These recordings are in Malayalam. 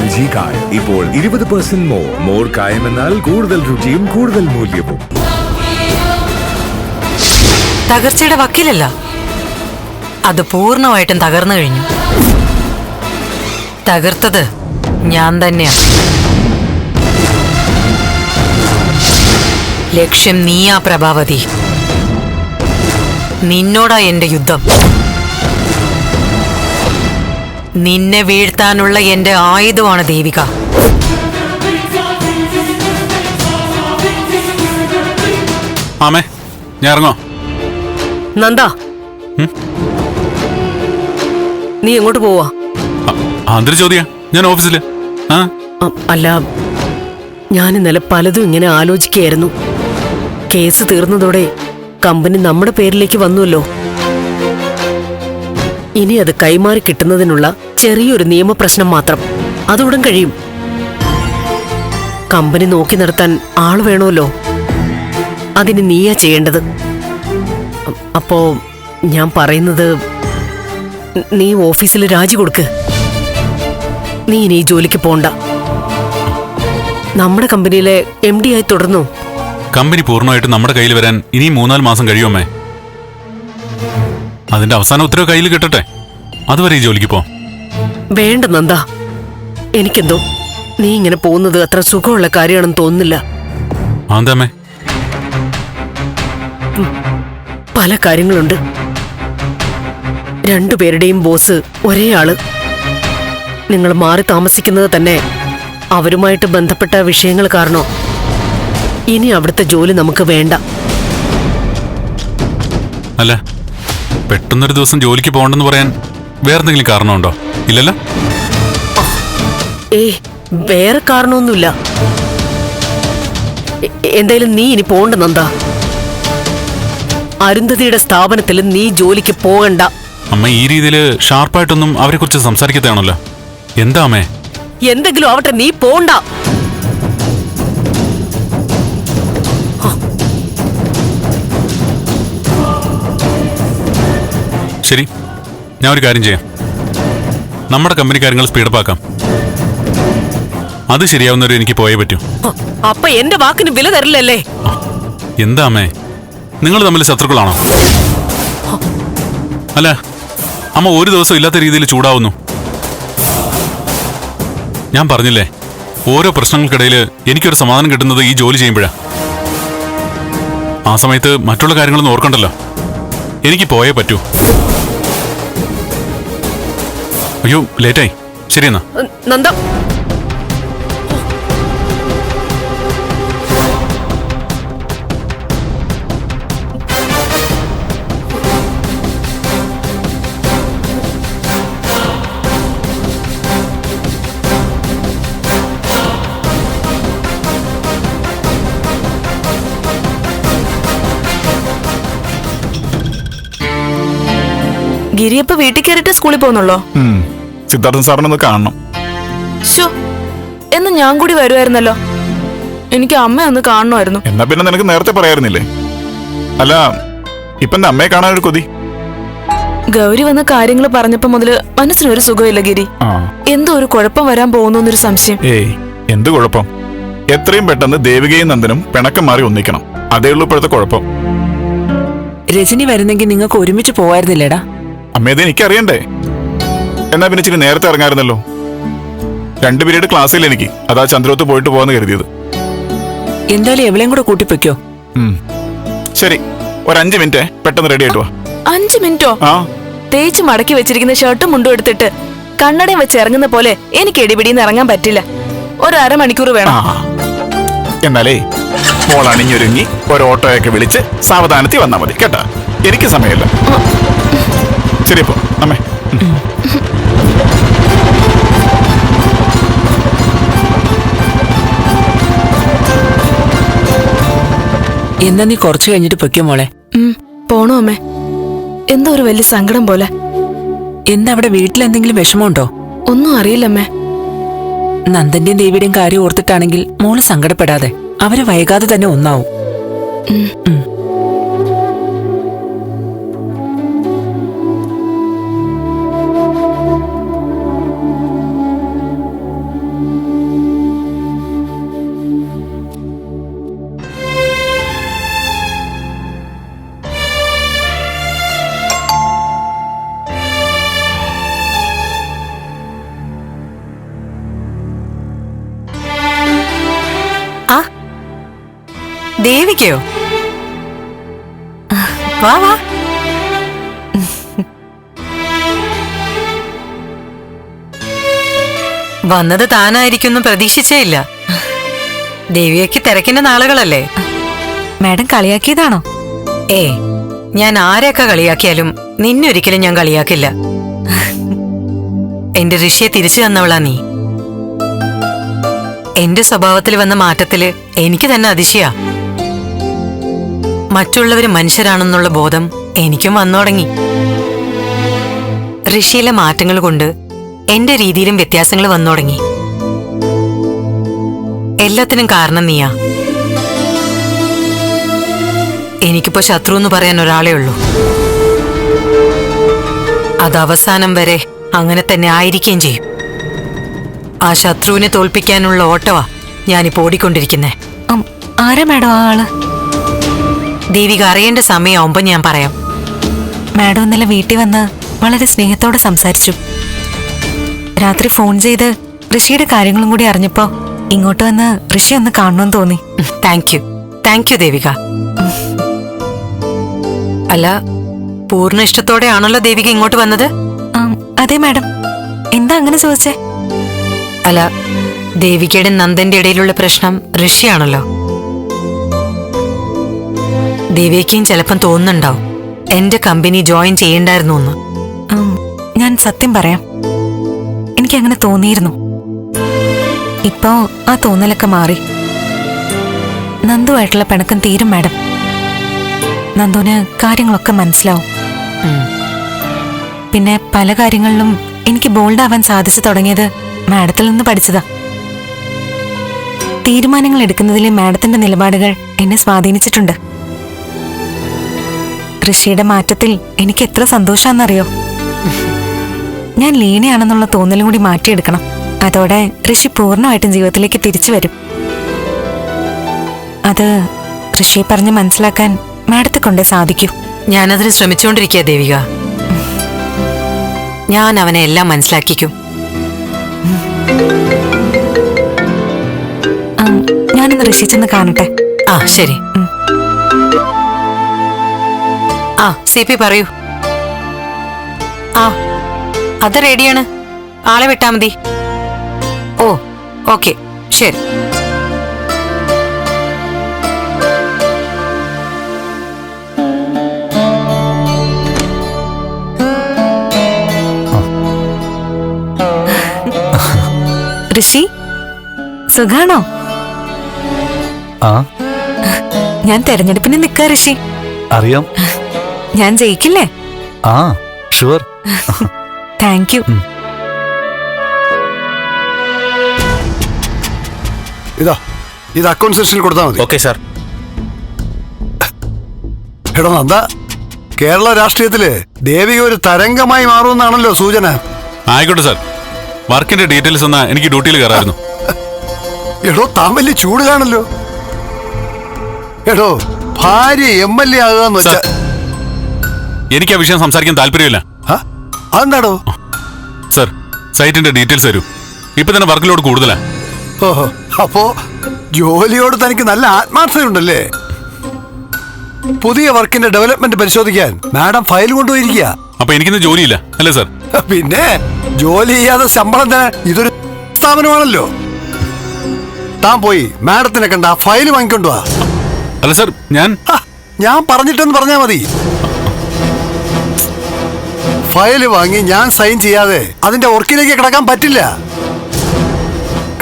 എൽ ജി കായം. ഇപ്പോൾ ഇരുപത് പെർസെന്റ് മോർ മോർ കായം എന്നാൽ കൂടുതൽ രുചിയും കൂടുതൽ മൂല്യവും. തകർച്ചയുടെ വക്കീലല്ല. അത് പൂർണമായിട്ടും തകർന്നു കഴിഞ്ഞു. തകർത്തത് ഞാൻ തന്നെയാണ്. ലക്ഷ്യം നീയാ പ്രഭാവതി. നിന്നോടാ എന്റെ യുദ്ധം. നിന്നെ വീഴ്ത്താനുള്ള എന്റെ ആയുധമാണ് ദേവിക. ആമേ ഞാൻ ഇറങ്ങോ നന്ദ. നീ എങ്ങോട്ട് പോവാ? അതൊരു ചോദ്യ. ഞാൻ ഓഫീസിൽ. ആ? അല്ല ഞാൻ ഇന്നലെ പലതും ഇങ്ങനെ ആലോചിക്കുകയായിരുന്നു. കേസ് തീർന്നതോടെ കമ്പനി നമ്മുടെ പേരിലേക്ക് വന്നുവല്ലോ. ഇനി അത് കൈമാറി കിട്ടുന്നതിനുള്ള ചെറിയൊരു നിയമപ്രശ്നം മാത്രം. അതുടൻ കഴിയും. കമ്പനി നോക്കി നടത്താൻ ആൾ വേണമല്ലോ. അതിന് നീയാ ചെയ്യേണ്ടത്. അപ്പോ ഞാൻ പറയുന്നത് നീ ഓഫീസിൽ രാജി കൊടുക്ക്. നീ ഇനി ജോലിക്ക് പോണ്ട. നമ്മുടെ കമ്പനിയിലെ എം ഡി ആയി തുടർന്നു. കമ്പനി പൂർണമായിട്ട് നമ്മുടെ കയ്യിൽ വരാൻ ഇനിയും മൂന്നാൽ മാസം കഴിയുമേ അതിന്റെ അവസാന ഉത്തരവ് കയ്യിൽ കിട്ടട്ടെ. അതുവരെ ഈ ജോലിക്ക് പോ. വേണ്ട നന്ദ. എനിക്കെന്തോ? നീ ഇങ്ങനെ പോകുന്നത് അത്ര സുഖമുള്ള കാര്യമാണെന്ന് തോന്നുന്നില്ല. ആന്താമേ പല കാര്യങ്ങളുണ്ട്. രണ്ടുപേരുടെയും ബോസ് ഒരേ ആൾ. നിങ്ങൾ മാറി താമസിക്കുന്നത് തന്നെ അവരുമായിട്ട് ബന്ധപ്പെട്ട വിഷയങ്ങൾ കാരണോ? ഇനി അവിടുത്തെ ജോലി നമുക്ക് വേണ്ട. അല്ല പെട്ടെന്നൊരു ദിവസം ജോലിക്ക് പോകണ്ടെന്ന് പറയാൻ വേറെന്തെങ്കിലും കാരണമുണ്ടോ? ഇല്ലല്ലോ? ഏ വേറെ കാരണമൊന്നുമില്ല. എന്തായാലും നീ ഇനി പോണ്ടെന്നാ നന്ദ. അരുന്ധതിയുടെ സ്ഥാപനത്തിൽ നീ ജോലിക്ക് പോകണ്ട. അമ്മ ഈ രീതിയിൽ ഷാർപ്പായിട്ടൊന്നും അവരെ കുറിച്ച് സംസാരിക്കത്താണല്ലോ. എന്താ അമ്മേ? എന്തെങ്കിലും ആവട്ടെ നീ പോണ്ട. ശരി. ഞാൻ ഒരു കാര്യം ചെയ്യാം. നമ്മുടെ കമ്പനി കാര്യങ്ങൾ സ്പീഡപ്പ് ആക്കാം. അത് ശരിയാവുന്നവരെ എനിക്ക് പോയേ പറ്റൂ. ഹ, അപ്പൊ എന്റെ വാക്കിന് വില തരില്ലല്ലേ? എന്താ അമ്മേ? നിങ്ങൾ തമ്മിൽ ശത്രുക്കളാണോ? അല്ല അമ്മ ഒരു ദിവസം ഇല്ലാത്ത രീതിയിൽ ചൂടാവുന്നു. ഞാൻ പറഞ്ഞില്ലേ ഓരോ പ്രശ്നങ്ങൾക്കിടയിൽ എനിക്കൊരു സമാധാനം കിട്ടുന്നത് ഈ ജോലി ചെയ്യുമ്പോഴാണ് ആ സമയത്ത് മറ്റുള്ള കാര്യങ്ങളൊന്നും ഓർക്കണ്ടല്ലോ. എനിക്ക് പോയേ പറ്റൂ. അയ്യോ ലേറ്റായി. ശരി എന്നാ നന്ദ. ഗിരിയപ്പ വീട്ടിൽ കയറിയിട്ട് സ്കൂളിൽ പോകുന്നുള്ളോ. സിദ്ധാർത്ഥൻ സാറിനൊന്ന് കാണണം. ഷോ എന്ന് ഞാൻ കൂടി വരുമായിരുന്നല്ലോ എനിക്ക് അമ്മ ഒന്ന് കാണണമായിരുന്നു. എന്നാ പിന്നെ നിനക്ക് നേരത്തെ പറയായിരുന്നില്ലേ? അല്ല ഇപ്പൊ എന്റെ അമ്മയെ കാണാൻ ഒരു കൊതി. ഗൗരി വന്ന കാര്യങ്ങൾ പറഞ്ഞപ്പോ മുതൽ മനസ്സിനൊരു സുഖമില്ല ഗിരി. എന്തോ ഒരു കുഴപ്പം വരാൻ പോകുന്നു എന്നൊരു സംശയം. ഏയ് എന്ത് കുഴപ്പം? എത്രയും പെട്ടെന്ന് ദേവികയും നന്ദനും പിണക്കം മാറി ഒന്നിക്കണം. അതേ ഉള്ളൂ ഇപ്പോഴത്തെ കുഴപ്പം. രജനി വരുന്നെങ്കിൽ നിങ്ങൾക്ക് ഒരുമിച്ച് പോവായിരുന്നില്ലേടാ? അമ്മയത് എനിക്കറിയണ്ടേ? എന്നാ പിന്നെ ഇച്ചിരി നേരത്തെ ഇറങ്ങായിരുന്നല്ലോ. രണ്ട് പീരീഡ് ക്ലാസ്സിൽ എനിക്ക്. അതാ ചന്ദ്രോത്ത് പോയിട്ട് പോകാന്ന് കരുതിയത്. എന്തായാലും എവിടെയും കൂടെ കൂട്ടിപ്പൊയ്ക്കോ ശരി ഒരു അഞ്ച് മിനിറ്റ്. പെട്ടെന്ന് റെഡി ആയിട്ട് വാ. അഞ്ചു മിനിറ്റോ? ആ. തേച്ച് മടക്കി വെച്ചിരിക്കുന്ന ഷർട്ടും മുണ്ടും എടുത്തിട്ട് കണ്ണടയും വെച്ച് ഇറങ്ങുന്ന പോലെ എനിക്ക് എടിപിടിന്ന് ഇറങ്ങാൻ പറ്റില്ല. ഒരു അരമണിക്കൂർ ആ. വേണം എന്നാലേ മോൾ അണിഞ്ഞൊരുങ്ങി ഒരു ഓട്ടോയൊക്കെ വിളിച്ച് സാവധാനത്തിൽ വന്നാൽ മതി. കേട്ടാ? എനിക്ക് സമയമില്ല. ശരി അപ്പോ അമ്മേ ഉം. എന്നാ നീ കുറച്ചു കഴിഞ്ഞിട്ട് പൊയ്ക്കോ മോളെ. ഉം, പോണോ അമ്മേ. എന്തോ ഒരു വലിയ സങ്കടം പോലെ. എന്താ അവിടെ വീട്ടിൽ എന്തെങ്കിലും വിഷമമുണ്ടോ? ഒന്നും അറിയില്ലമ്മേ നന്ദന്റെയും ദേവിയുടെയും കാര്യം ഓർത്തിട്ടാണെങ്കിൽ മോൾ സങ്കടപ്പെടാതെ അവർ വൈകാതെ തന്നെ ഒന്നാവും. ഉം. ദേവിക്കയോ? വാ വന്നത് താനായിരിക്കും പ്രതീക്ഷിച്ചേ ഇല്ല. ദേവിയയ്ക്ക് തിരക്കിന്റെ നാളുകളല്ലേ? മാഡം കളിയാക്കിയതാണോ? ഏ ഞാൻ ആരെയൊക്കെ കളിയാക്കിയാലും നിന്നൊരിക്കലും ഞാൻ കളിയാക്കില്ല. എന്റെ ഋഷിയെ തിരിച്ചു തന്നവളാ നീ. എന്റെ സ്വഭാവത്തിൽ വന്ന മാറ്റത്തിൽ എനിക്ക് തന്നെ അതിശയാ. മറ്റുള്ളവര് മനുഷ്യരാണെന്നുള്ള ബോധം എനിക്കും വന്നു തുടങ്ങി. ഋഷിയിലെ മാറ്റങ്ങൾ കൊണ്ട് എന്റെ രീതിയിലും വ്യത്യാസങ്ങൾ വന്നു തുടങ്ങി. എല്ലാത്തിനും കാരണം നീയാ. എനിക്കിപ്പോ ശത്രു എന്ന് പറയാൻ ഒരാളേ ഉള്ളൂ. അത് അവസാനം വരെ അങ്ങനെ തന്നെ ആയിരിക്കുകയും ചെയ്യും. ആ ശത്രുവിനെ തോൽപ്പിക്കാനുള്ള ഓട്ടവാ ഞാനിപ്പോ ഓടിക്കൊണ്ടിരിക്കുന്നേ. ആരാ മാഡം ആ ആൾ? ദേവിക അറിയേണ്ട സമയമാവുമ്പോ ഞാൻ പറയാം. മാഡം ഇന്നലെ വീട്ടിൽ വന്ന് വളരെ സ്നേഹത്തോടെ സംസാരിച്ചു. രാത്രി ഫോൺ ചെയ്ത് ഋഷിയുടെ കാര്യങ്ങളും കൂടി അറിഞ്ഞപ്പോ ഇങ്ങോട്ട് വന്ന് ഋഷി ഒന്ന് കാണണമെന്ന് തോന്നി. Thank you thank you Devika അല്ല പൂർണ ഇഷ്ടത്തോടെ ആണല്ലോ ദേവിക ഇങ്ങോട്ട് വന്നത്? ആം, അതെ മാഡം. എന്താ അങ്ങനെ ചോദിച്ചേ? അല്ല ദേവികയുടെ നന്ദന്റെ ഇടയിലുള്ള പ്രശ്നം ഋഷിയാണല്ലോ. ദേവികയും ചിലപ്പം തോന്നുന്നുണ്ടാവും. എന്റെ കമ്പനി ജോയിൻ ചെയ്യണ്ടായിരുന്നു എന്ന് ഞാൻ സത്യം പറയാം. എനിക്ക് അങ്ങനെ തോന്നിയിരുന്നു. ഇപ്പോ ആ തോന്നലൊക്കെ മാറി. നന്ദുവായിട്ടുള്ള പിണക്കം തീരും മാഡം. നന്ദുവിന് കാര്യങ്ങളൊക്കെ മനസ്സിലാവും. പിന്നെ പല കാര്യങ്ങളിലും എനിക്ക് ബോൾഡ് ആവാൻ സാധിച്ചു തുടങ്ങിയത് മാഡത്തിൽ നിന്ന് പഠിച്ചതാ. തീരുമാനങ്ങൾ എടുക്കുന്നതിലെ മാഡത്തിന്റെ നിലപാടുകൾ എന്നെ സ്വാധീനിച്ചിട്ടുണ്ട്. ഋഷിയുടെ മാറ്റത്തിൽ എനിക്ക് എത്ര സന്തോഷാന്നറിയോ? ഞാൻ ലീനയാണെന്നുള്ള തോന്നലും കൂടി മാറ്റിയെടുക്കണം. അതോടെ ഋഷി പൂർണമായിട്ടും ജീവിതത്തിലേക്ക് തിരിച്ചു വരും. അത് ഋഷിയെ പറഞ്ഞ് മനസ്സിലാക്കാൻ മാഡത്തെ കൊണ്ടേ സാധിക്കൂ. ഞാനതിന് ശ്രമിച്ചുകൊണ്ടിരിക്കുക ദേവിക. ഞാൻ അവനെ എല്ലാം മനസ്സിലാക്കിക്കും. ഞാനൊന്ന് ഋഷി ചെന്ന് കാണട്ടെ. ആ ശരി. ആ സി പി പറയൂ. ആ അത് റെഡിയാണ്. ആളെ വിട്ടാ മതി. ഓ ഓക്കെ ശരി. ഋഷി സുഖാണോ? ആ. ഞാൻ തെരഞ്ഞെടുപ്പിന് നിൽക്കാ ഋഷി. അറിയാം. ഞാൻ ജയിക്കില്ലേ? ആ ഷുവർ താങ്ക് യു ഇതാ ഇത് അക്കൗണ്ട് സെക്ഷനിൽ കൊടുത്താൽ മതി. ഓക്കെ സാർ എടോ നന്ദ കേരള രാഷ്ട്രീയത്തിൽ ദേവിക ഒരു തരംഗമായി മാറുമെന്നാണല്ലോ സൂചന. ആയിക്കോട്ടെ സാർ വർക്കിന്റെ ഡീറ്റെയിൽസ് എന്നാ എനിക്ക് ഡ്യൂട്ടിയിൽ കയറായിരുന്നു എടോ താൻ വലിയ ചൂടിലാണല്ലോ എടോ ഭാര്യ എം എൽ എ ആകുക എന്ന് സാർ വെച്ചാ എനിക്ക് ആ വിഷയം സംസാരിക്കാൻ താല്പര്യമില്ല? അതെന്താടോ? സർ സൈറ്റിന്റെ ഡീറ്റെയിൽസ് തരൂ. ഇപ്പൊ തന്നെ വർക്ക് ലോഡ് കൂടുതലാ. ഓഹോ അപ്പോ ജോലിയോട് തനിക്ക് നല്ല ആത്മാർത്ഥതയുണ്ടല്ലേ? പുതിയ വർക്കിന്റെ ഡെവലപ്മെന്റ് പരിശോധിക്കാൻ മാഡം ഫയൽ കൊണ്ടുപോയിരിക്കുക. അപ്പൊ എനിക്കിന്ന് ജോലിയില്ല അല്ലേ സർ? പിന്നെ ജോലി ചെയ്യാതെ ശമ്പളം തരാൻ ഇതൊരു സ്ഥാപനമാണല്ലോ. താൻ പോയി മാഡത്തിനെ കണ്ട ഫയൽ വാങ്ങിക്കൊണ്ടുവാ അല്ല സർ ഞാൻ ഞാൻ പറഞ്ഞിട്ടെന്ന് പറഞ്ഞാ മതി. ഫയൽ വാങ്ങി ഞാൻ സൈൻ ചെയ്യാതെ അതിന്റെ ഒർക്കിലേക്ക് കിടക്കാൻ പറ്റില്ല.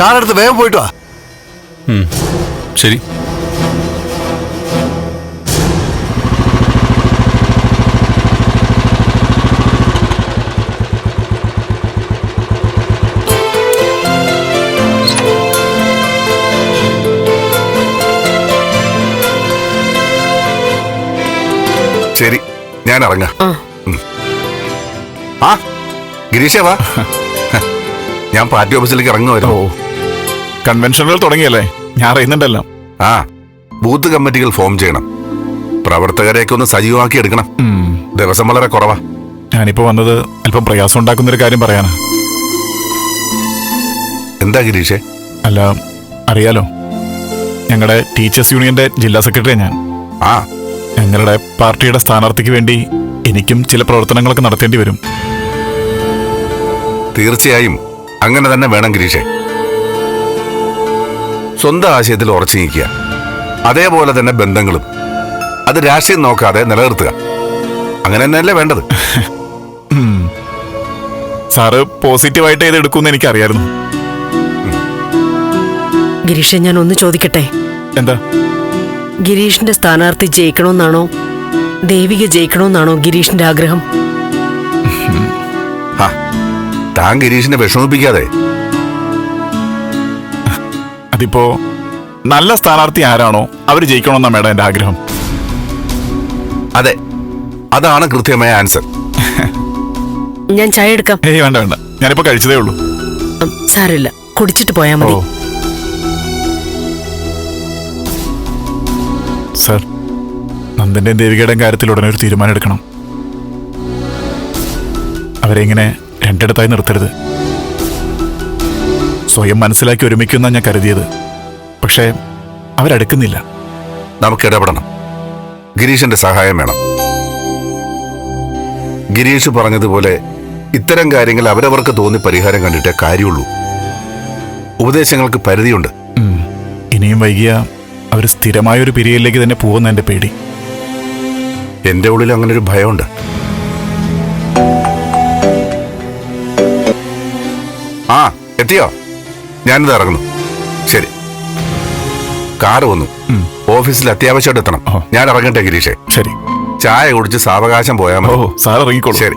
കാറെടുത്ത് വേഗം പോയിട്ട് വാ. ശരി. ശരി ഞാൻ ഇറങ്ങാം. ആ ഗിരീഷ വാ. ഞാൻ പാർട്ടി ഓഫീസിലേക്ക് ഓ ഇറങ്ങുമായിരുന്നു കൺവെൻഷനുകൾ തുടങ്ങിയല്ലേ? ഞാൻ അറിയുന്നുണ്ടല്ലോ. ആ ബൂത്ത് കമ്മിറ്റികൾ ഫോം ചെയ്യണം. പ്രവർത്തകരെയൊക്കെ ഒന്ന് സജീവമാക്കി എടുക്കണം. ദിവസം വളരെ കുറവാ. ഞാനിപ്പോ വന്നത് അല്പം പ്രയാസം ഉണ്ടാക്കുന്ന ഒരു കാര്യം പറയാനാ. എന്താ ഗിരീഷേ? അല്ല അറിയാലോ. ഞങ്ങളുടെ ടീച്ചേഴ്സ് യൂണിയന്റെ ജില്ലാ സെക്രട്ടറിയാണ് ഞാൻ. ആ. ഞങ്ങളുടെ പാർട്ടിയുടെ സ്ഥാനാർത്ഥിക്ക് വേണ്ടി എനിക്കും ചില പ്രവർത്തനങ്ങളൊക്കെ നടത്തേണ്ടി വരും. തീർച്ചയായും. അങ്ങനെ തന്നെ വേണം ഗിരീഷേ. സ്വന്തം ആശയത്തിൽ ഉറച്ചു നീക്കുക അതേപോലെ തന്നെ ബന്ധങ്ങളും. അത് രാഷ്ട്രീയം നോക്കാതെ നിലനിർത്തുക. അങ്ങനെ തന്നെയല്ലേ വേണ്ടത്? സാറ് പോസിറ്റീവായിട്ട് ഇത് എടുക്കുമെന്ന് എനിക്കറിയായിരുന്നു. ഗിരീഷെ ഞാൻ ഒന്ന് ചോദിക്കട്ടെ? എന്താ? ഗിരീഷിന്റെ സ്ഥാനാർത്ഥി ജയിക്കണമെന്നാണോ ദേവിക ജയിക്കണമെന്നാണോ ഗിരീഷിന്റെ ആഗ്രഹം? ഹാ താൻ ഗിരീഷിനെ വിഷമിപ്പിക്കാതെ. അതിപ്പോ നല്ല സ്ഥാനാർത്ഥി ആരാണോ അവർ ജയിക്കണമെന്നാ മേഡം എന്റെ ആഗ്രഹം. അതെ അതാണ് കൃത്യമായ ആൻസർ. ഞാൻ ചായ എടുക്കാം. ഏയ് വേണ്ട വേണ്ട. ഞാനിപ്പോ കഴിച്ചതേ ഉള്ളൂ. സാരില്ല സാരമില്ല. കുടിച്ചിട്ട് പോയാ മതി. സർ നന്ദന്റെയും ദേവികയുടെയും കാര്യത്തിൽ ഉടനെ ഒരു തീരുമാനം എടുക്കണം. അവരെ ഇങ്ങനെ രണ്ടിടത്തായി നിർത്തരുത്. സ്വയം മനസ്സിലാക്കി ഒരുമിക്കുന്ന ഞാൻ കരുതിയത്. പക്ഷേ അവരടുക്കുന്നില്ല. നമുക്ക് ഇടപെടണം. ഗിരീഷിന്റെ സഹായം വേണം. ഗിരീഷ് പറഞ്ഞതുപോലെ ഇത്തരം കാര്യങ്ങൾ അവരവർക്ക് തോന്നി പരിഹാരം കണ്ടിട്ടേ കാര്യമുള്ളൂ. ഉപദേശങ്ങൾക്ക് പരിധിയുണ്ട്. ഇനിയും വൈകിയ അവർ സ്ഥിരമായ ഒരു പിരിയലിലേക്ക് തന്നെ പോകുന്ന എന്റെ പേടി. എന്റെ ഉള്ളിൽ അങ്ങനെ ഒരു ഭയമുണ്ട്. ആ എത്തിയോ? ഞാനിത് ഇറങ്ങുന്നു. ശരി. കാറ് വന്നു. ഓഫീസിൽ അത്യാവശ്യമായിട്ട് എത്തണം. ഞാൻ ഇറങ്ങട്ടെ ഗിരീഷേ. ശരി. ചായ കുടിച്ച് സാവകാശം പോയാൽ ഓ മതി സാർ ഇറങ്ങിക്കോളൂ. ശരി.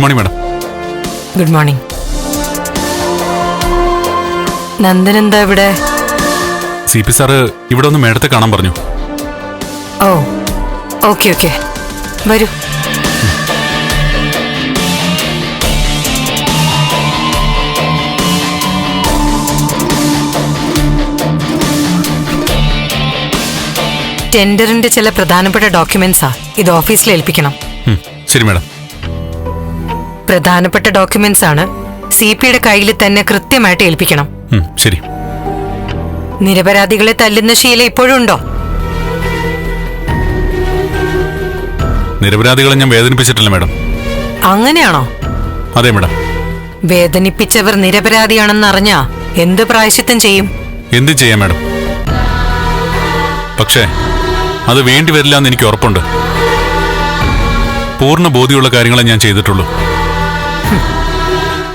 Good morning madam. Good morning. Nandan എന്താ ഇവിടെ? സി പി സാറ് ഇവിടെ ഒന്ന് മേഡത്തെ കാണാൻ പറഞ്ഞു. ഓ ഓക്കെ ഓക്കെ. വരൂ. ടെൻഡറിന്റെ ചില പ്രധാനപ്പെട്ട ഡോക്യുമെന്റ്സാ ഇത് ഓഫീസിൽ ഏൽപ്പിക്കണം. ശരി മാഡം. പ്രധാനപ്പെട്ട ഡോക്യുമെന്റ്സ് ആണ് സി പിയുടെ കയ്യിൽ തന്നെ കൃത്യമായിട്ട് ഏൽപ്പിക്കണം. ഉം, ശരി. നിരപരാധികളെ തല്ലുന്ന ശീലം ഇപ്പോഴും ഉണ്ടോ? നിരപരാധികളെ ഞാൻ വേദനിപ്പിച്ചിട്ടില്ല മാഡം. അങ്ങനെയാണോ? അതെ മാഡം. വേദനിപ്പിച്ചവർ നിരപരാധിയാണെന്ന് അറിഞ്ഞ എന്ത് പ്രായശ്ചിത്തം ചെയ്യും? എന്ത് ചെയ്യാം മാഡം? പക്ഷേ അത് വേണ്ടി വരില്ല എന്ന് എനിക്ക് ഉറപ്പുണ്ട്. പൂർണ ബോധ്യമുള്ള കാര്യങ്ങളെ ഞാൻ ചെയ്തിട്ടുള്ളൂ.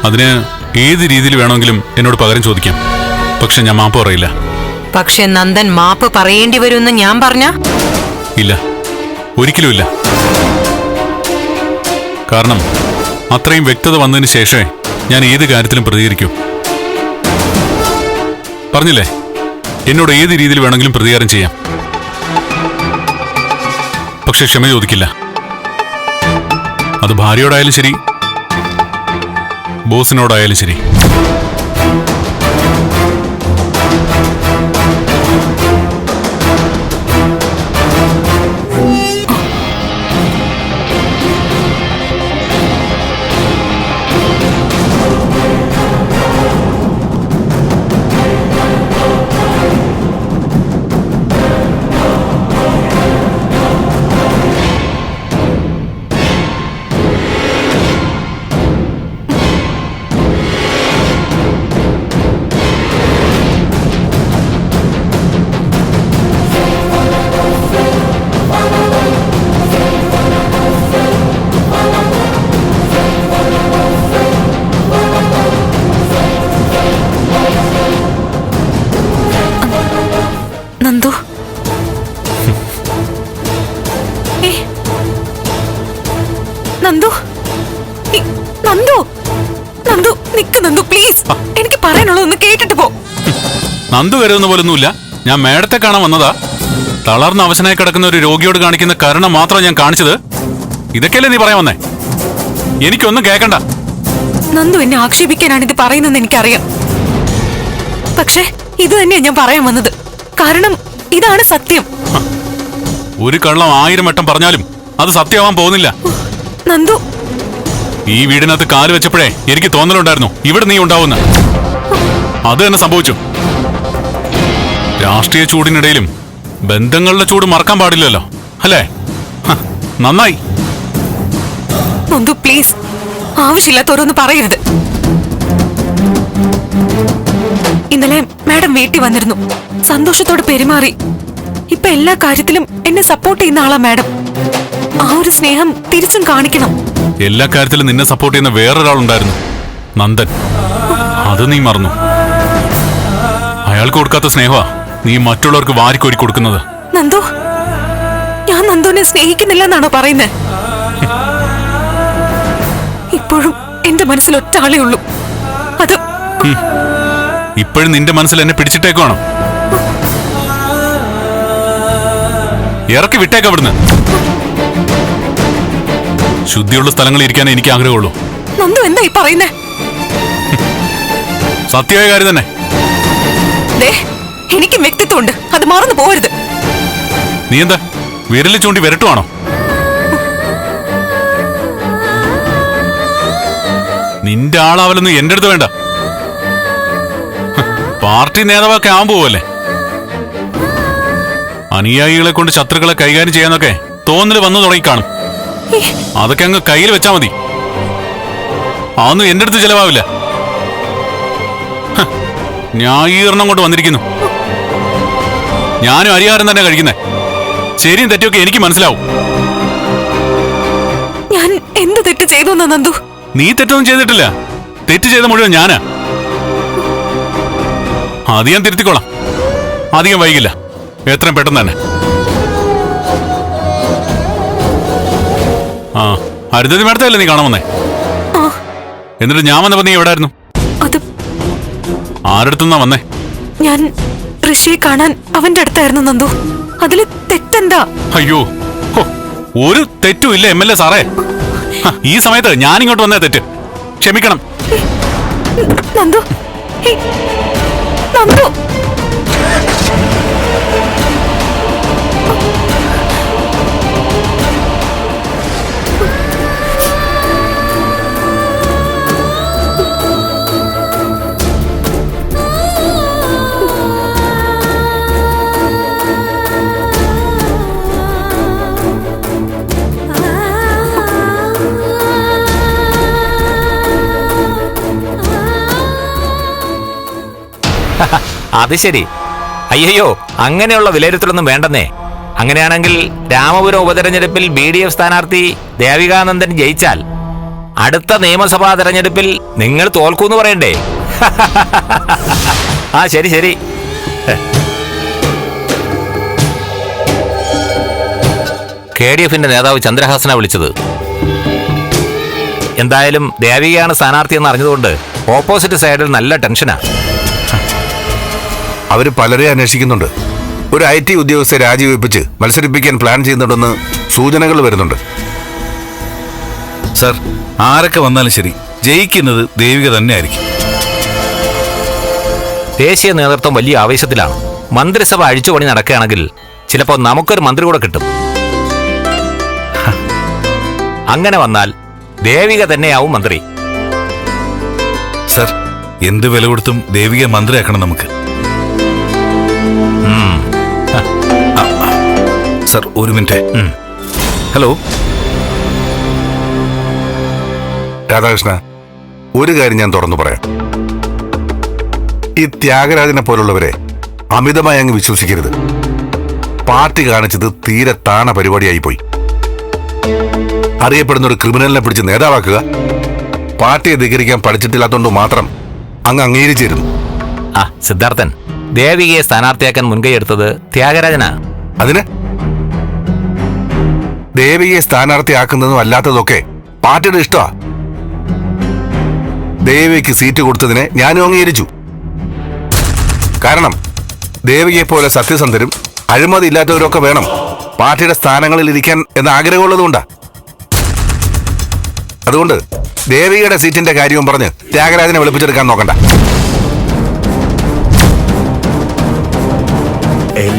അതിന് ഏത് രീതിയിൽ വേണമെങ്കിലും എന്നോട് പകരം ചോദിക്കാം. പക്ഷെ ഞാൻ മാപ്പ് പറയില്ല. പക്ഷെ നന്ദൻ മാപ്പ് പറയേണ്ടി വരുമെന്ന് ഞാൻ പറഞ്ഞ? ഇല്ല. ഒരിക്കലും ഇല്ല. കാരണം അത്രയും വ്യക്തത വന്നതിന് ശേഷമേ ഞാൻ ഏത് കാര്യത്തിലും പ്രതികരിക്കൂ. പറഞ്ഞില്ലേ? എന്നോട് ഏത് രീതിയിൽ വേണമെങ്കിലും പ്രതികാരം ചെയ്യാം. പക്ഷെ ക്ഷമ ചോദിക്കില്ല. അത് ഭാര്യയോടായാലും ശരി ബോസിനോടായാലും ശരി. നന്ദു. നന്ദു. നന്ദു. നന്ദു നിക്ക് നന്ദു പ്ലീസ്. എനിക്ക് പറയാനുള്ളത് ഒന്ന് കേട്ടിട്ട് പോ. നന്ദു കരുതുന്ന പോലൊന്നുമില്ല. ഞാൻ മേഡത്തെ കാണാൻ വന്നതാ. തളർന്ന അവശനായി കിടക്കുന്ന ഒരു രോഗിയോട് കാണിക്കുന്ന കരുണ മാത്രം ഞാൻ കാണിച്ചത്. ഇതൊക്കെയല്ലേ നീ പറയാൻ വന്നേ? എനിക്കൊന്നും കേക്കണ്ട. നന്ദു എന്നെ ആക്ഷേപിക്കാനാണ് ഇത് പറയുന്നതെന്ന് എനിക്കറിയാം. പക്ഷേ ഇത് തന്നെയാ ഞാൻ പറയാൻ വന്നത്. കാരണം ഇതാണ് സത്യം. ഒരു കള്ളം ആയിരം വട്ടം പറഞ്ഞാലും അത് സത്യമാവാൻ പോകുന്നില്ല. നന്ദു. ഈ വീടിനകത്ത് കാൽ വെച്ചപ്പോഴേ എനിക്ക് തോന്നലുണ്ടായിരുന്നു ഇവിടെ നീ ഉണ്ടാവുന്ന അത് തന്നെ സംഭവിച്ചു. രാഷ്ട്രീയ ചൂടിനിടയിലും ബന്ധങ്ങളുടെ ചൂട് മറക്കാൻ പാടില്ലല്ലോ അല്ലേ? നന്നായി. നന്ദു പ്ലീസ് ആവശ്യമില്ലാത്തവരൊന്ന് പറയരുത്. ഇന്നലെ മാഡം വീട്ടിൽ വന്നിരുന്നു. സന്തോഷത്തോടെ പെരുമാറി. ഇപ്പൊ എല്ലാ കാര്യത്തിലും എന്നെ സപ്പോർട്ട് ചെയ്യുന്ന ആളാ മാഡം. ആ ഒരു സ്നേഹം തിരിച്ചും കാണിക്കണം. എല്ലാ കാര്യത്തിലും നിന്നെ സപ്പോർട്ട് ചെയ്യുന്ന വേറൊരാളുണ്ടായിരുന്നു. നന്ദൻ. അത് നീ മറന്നു. അയാൾക്ക് കൊടുക്കാത്ത സ്നേഹമാ നീ മറ്റുള്ളവർക്ക് വാരിക്കോരി കൊടുക്കുന്നത്. നന്ദു ഞാൻ നന്ദുവിനെ സ്നേഹിക്കുന്നില്ല എന്നാണോ പറയുന്നത് ഇപ്പോഴും എന്റെ മനസ്സിൽ ഒറ്റ ആളേ ഉള്ളൂ. അത് ഇപ്പോഴും നിന്റെ മനസ്സിൽ എന്നെ പിടിച്ചിട്ടേക്കുവാണോ? ഇറക്കി വിട്ടേക്ക അവിടുന്ന്. ശുദ്ധിയുള്ള സ്ഥലങ്ങളിൽ ഇരിക്കാൻ എനിക്ക് ആഗ്രഹമുള്ളൂ. നന്ദു എന്താ ഈ പറയുന്നേ? സത്യമായ കാര്യം തന്നെ. എനിക്ക് വ്യക്തിത്വമുണ്ട്. അത് മറന്നു പോകരുത്. നീ എന്താ വിരലിൽ ചൂണ്ടി വരട്ടുവാണോ? നിന്റെ ആളാവലൊന്നും എന്റെ അടുത്ത് വേണ്ട. പാർട്ടി നേതാവൊക്കെ ആവാൻ പോവല്ലേ? അനുയായികളെ കൊണ്ട് ശത്രുക്കളെ കൈകാര്യം ചെയ്യാന്നൊക്കെ തോന്നൽ വന്നു തുടങ്ങി കാണും അതൊക്കെ അങ്ങ് കയ്യിൽ വെച്ചാ മതി. അതൊന്നും എന്റെ അടുത്ത് ചെലവാവില്ല. ന്യായീകരണം കൊണ്ട് വന്നിരിക്കുന്നു. ഞാനും അരിഹാരം തന്നെ കഴിക്കുന്നേ. ശരിയും തെറ്റൊക്കെ എനിക്ക് മനസ്സിലാവും. ഞാൻ എന്ത് തെറ്റ് ചെയ്തു നന്ദു? നീ തെറ്റൊന്നും ചെയ്തിട്ടില്ല. തെറ്റ് ചെയ്ത മുഴുവൻ ഞാനാ. അത് ഞാൻ തിരുത്തിക്കോളാം. അധികം വൈകില്ല. എത്രയും പെട്ടെന്ന് തന്നെ. ആ അരുതതി മേടത്തല്ലേ നീ കാണാൻ വന്നേ എന്നിട്ട് ഞാൻ വന്നപ്പോ നീ എവിടായിരുന്നു? അത് ആരടുത്തുനിന്നാ വന്നേ? ഞാൻ ഋഷിയെ കാണാൻ അവന്റെ അടുത്തായിരുന്നു നന്ദു. അതിൽ തെറ്റെന്താ? അയ്യോ ഒരു തെറ്റും ഇല്ല എം എൽ എ സാറേ. ഈ സമയത്ത് ഞാൻ ഇങ്ങോട്ട് വന്നേ തെറ്റ്. ക്ഷമിക്കണം. നന്ദു ഹേയ്, നന്ദു അത് ശരി. അയ്യോ അങ്ങനെയുള്ള വിലയിരുത്തലൊന്നും വേണ്ടെന്നേ. അങ്ങനെയാണെങ്കിൽ രാമപുരം ഉപതെരഞ്ഞെടുപ്പിൽ ബി ഡി എഫ് സ്ഥാനാർത്ഥി ദേവികാനന്ദൻ ജയിച്ചാൽ അടുത്ത നിയമസഭാ തെരഞ്ഞെടുപ്പിൽ നിങ്ങൾ തോൽക്കൂന്ന് പറയണ്ടേ? ആ ശരി ശരി. കെ ഡി എഫിന്റെ നേതാവ് ചന്ദ്രഹാസന വിളിച്ചത്. എന്തായാലും ദേവികയാണ് സ്ഥാനാർത്ഥി എന്ന് അറിഞ്ഞതുകൊണ്ട് ഓപ്പോസിറ്റ് സൈഡിൽ നല്ല ടെൻഷനാ. അവർ പലരെ അന്വേഷിക്കുന്നുണ്ട്. ഒരു ഐ ടി ഉദ്യോഗസ്ഥരെ രാജിവെപ്പിച്ച് മത്സരിപ്പിക്കാൻ പ്ലാൻ ചെയ്യുന്നുണ്ടെന്ന് സൂചനകൾ വരുന്നുണ്ട്. സർ ആരൊക്കെ വന്നാലും ശരി ജയിക്കുന്നത് ദേവിക തന്നെ ആയിരിക്കും ദേശീയ നേതൃത്വം വലിയ ആവേശത്തിലാണ്. മന്ത്രിസഭ അഴിച്ചുപണി നടക്കുകയാണെങ്കിൽ ചിലപ്പോൾ നമുക്കൊരു മന്ത്രി കൂടെ കിട്ടും. അങ്ങനെ വന്നാൽ ദേവിക തന്നെയാവും മന്ത്രി. സർ എന്ത് വില കൊടുത്തും ദേവിക മന്ത്രിയാക്കണം നമുക്ക്. സർ ഒരു മിനിറ്റ്. ഹലോ? രാധാകൃഷ്ണ ഒരു കാര്യം ഞാൻ തുറന്നു പറയാം. ഈ ത്യാഗരാജനെ പോലുള്ളവരെ അമിതമായി അങ്ങ് വിശ്വസിക്കരുത്. പാർട്ടി കാണിച്ചത് തീരെ താണ പരിപാടിയായി പോയി. അറിയപ്പെടുന്ന ഒരു ക്രിമിനലിനെ പിടിച്ച് നേതാവാക്കുക പാർട്ടിയെ ധികരിക്കാൻ പഠിച്ചിട്ടില്ലാത്തതുകൊണ്ട് മാത്രം അങ്ങ് അംഗീകരിച്ചിരുന്നു. ആ സിദ്ധാർത്ഥൻ ദേവികയെ സ്ഥാനാർത്ഥിയാക്കാൻ മുൻകൈയെടുത്തത് ത്യാഗരാജനാ. അതിന്? ദേവിയെ സ്ഥാനാർത്ഥിയാക്കുന്നതും അല്ലാത്തതൊക്കെ പാർട്ടിയുടെ ഇഷ്ടമാ. ദേവിക്ക് സീറ്റ് കൊടുത്തതിനെ ഞാനും അംഗീകരിച്ചു. കാരണം ദേവിയെ പോലെ സത്യസന്ധരും അഴിമതി ഇല്ലാത്തവരൊക്കെ വേണം പാർട്ടിയുടെ സ്ഥാനങ്ങളിൽ ഇരിക്കാൻ എന്ന ആഗ്രഹമുള്ളതുകൊണ്ടാ. അതുകൊണ്ട് ദേവികയുടെ സീറ്റിന്റെ കാര്യവും പറഞ്ഞ് ത്യാഗരാജനെ വിളിപ്പിച്ചെടുക്കാൻ നോക്കണ്ട.